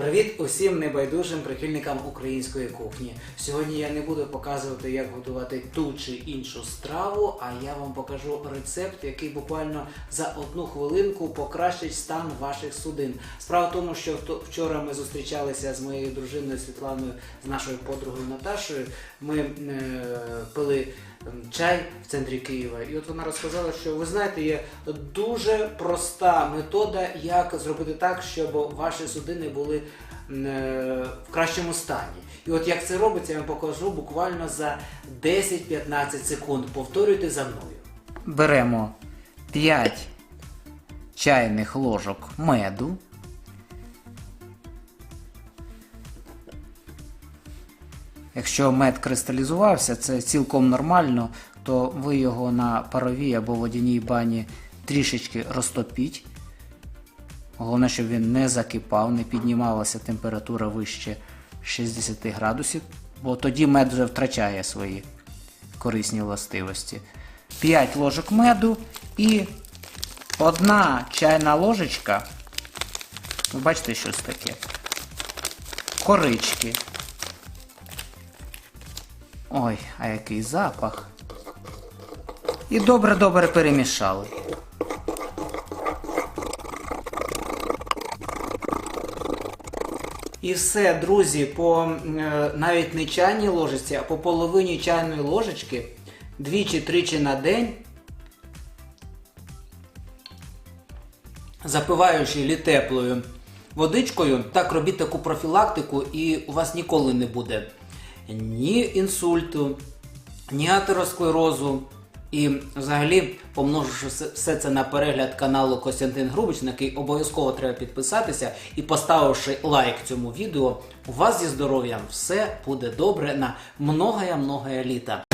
Привіт усім небайдужим прихильникам української кухні. Сьогодні я не буду показувати, як готувати ту чи іншу страву, а я вам покажу рецепт, який буквально за одну хвилинку покращить стан ваших судин. Справа в тому, що вчора ми зустрічалися з моєю дружиною Світланою, з нашою подругою Наташою. Ми е, пили чай в центрі Києва, і от вона розказала, що ви знаєте, є дуже проста метода, як зробити так, щоб ваші судини були в кращому стані. І от як це робиться, я вам покажу буквально за 10-15 секунд. Повторюйте за мною. Беремо 5 чайних ложок меду. Якщо мед кристалізувався, це цілком нормально, то ви його на паровій або водяній бані трішечки розтопіть. Головне, щоб він не закипав, не піднімалася температура вище 60 градусів, бо тоді мед вже втрачає свої корисні властивості. 5 ложок меду і одна чайна ложечка. Ви бачите щось таке? Корички. Ой, а який запах. І добре-добре перемішали. І все, друзі, по е, навіть не чайній ложечці, а по половині чайної ложечки двічі-тричі на день, запиваючи лі теплою водичкою, так робіть таку профілактику, і у вас ніколи не буде ні інсульту, ні атеросклерозу. І взагалі, помноживши все- це на перегляд каналу Костянтин Грубич, на який обов'язково треба підписатися, і поставивши лайк цьому відео, у вас зі здоров'ям все буде добре на многое-многое літа.